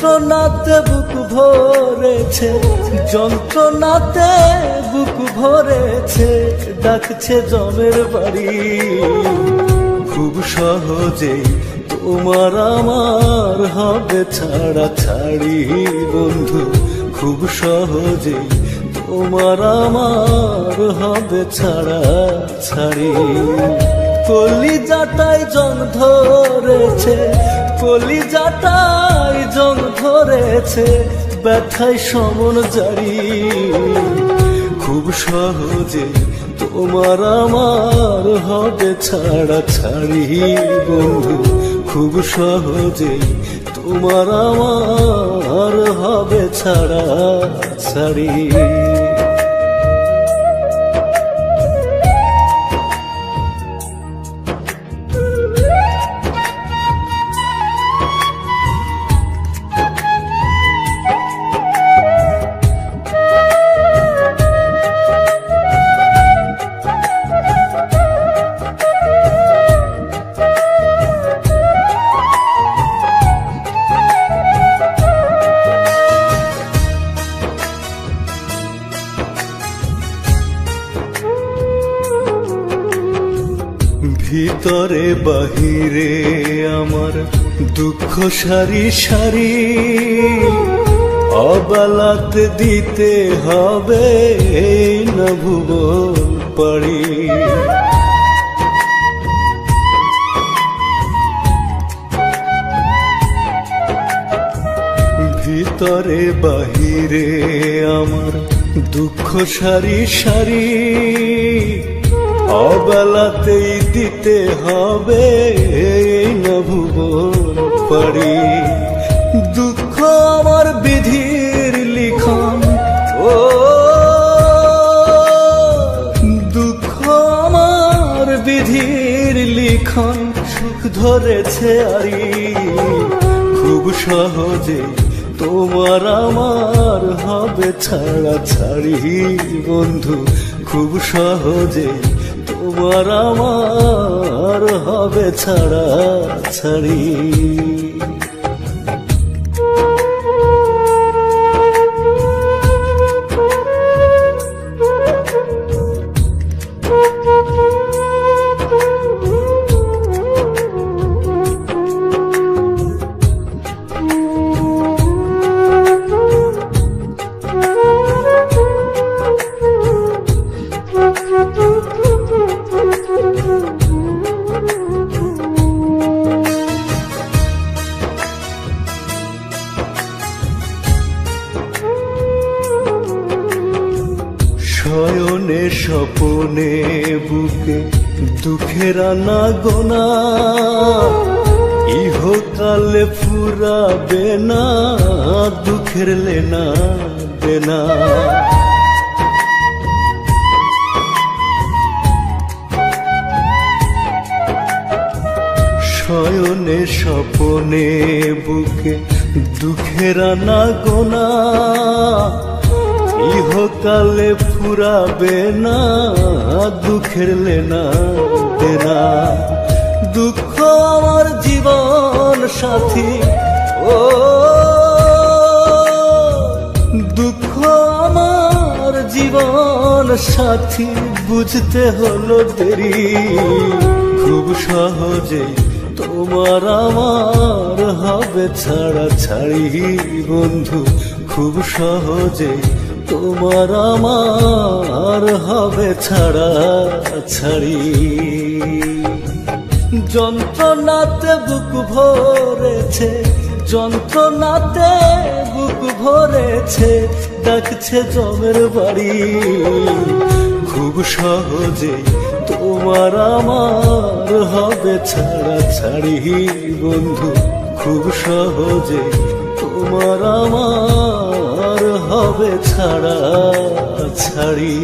যন্ত্রণাতে বুক ভরেছে, যন্ত্রণাতে বুক ভরেছে, ডাকছে জমের বাড়ি। খুব সহজেই তোমার আমার হবে ছাড়া ছাড়ি বন্ধু, খুব সহজেই তোমার আমার হবে ছাড়া ছাড়ি। কলিজাটাই জং ধরেছে কলিজাটাই জং ধরেছে, ব্যথায় সমন জারি। খুব সহজে তোমার আমার হবে ছাড়া ছাড়ি বন্ধু। খুব সহজে তোমার আমার হবে ছাড়া ছাড়ি। ভিতরে বাহিরে আমার দুঃখ সারি সারি অবালাত দিতে হবে এই ভুবন পারি ভিতরে বাহিরে আমার দুঃখ সারি সারি অবেলাতেই দিতে হবে না পারি দুঃখ আমার বিধির লিখন, ও দুঃখ আমার বিধির লিখন, সুখ ধরেছে আরি। খুব সহজে তোমার আমার হবে ছাড়া ছাড়ি বন্ধু, খুব সহজে তোমার আমার হবে ছাড়া ছাড়ি। শয়নে স্বপনে বুকে দুঃখের না গোনা ইহকালে ফুরাবে না, দুঃখের লেনা দেনা। শয়নে স্বপনে বুকে দুঃখের না গোনা ইহকালে ফুরাবে না, দুঃখের লেনা দেনা। দুঃখ আমার জীবন সাথী, ও। দুঃখ আমার জীবন সাথী, বুঝতে হলো দেরি। খুব সহজে তোমার আমার হবে ছাড়া ছাড়ি বন্ধু। খুব সহজে তোমার আমার হবে ছাড়া ছাড়ি। যন্ত্রণাতে বুক ভরেছে, যন্ত্রণাতে বুক ভরেছে, ডাকছে জমের বাড়ি। খুব সহজে তোমার আমার হবে ছাড়া ছাড়ি বন্ধু, খুব সহজে তোমার আমার হবে ছাড়া ছাড়ি।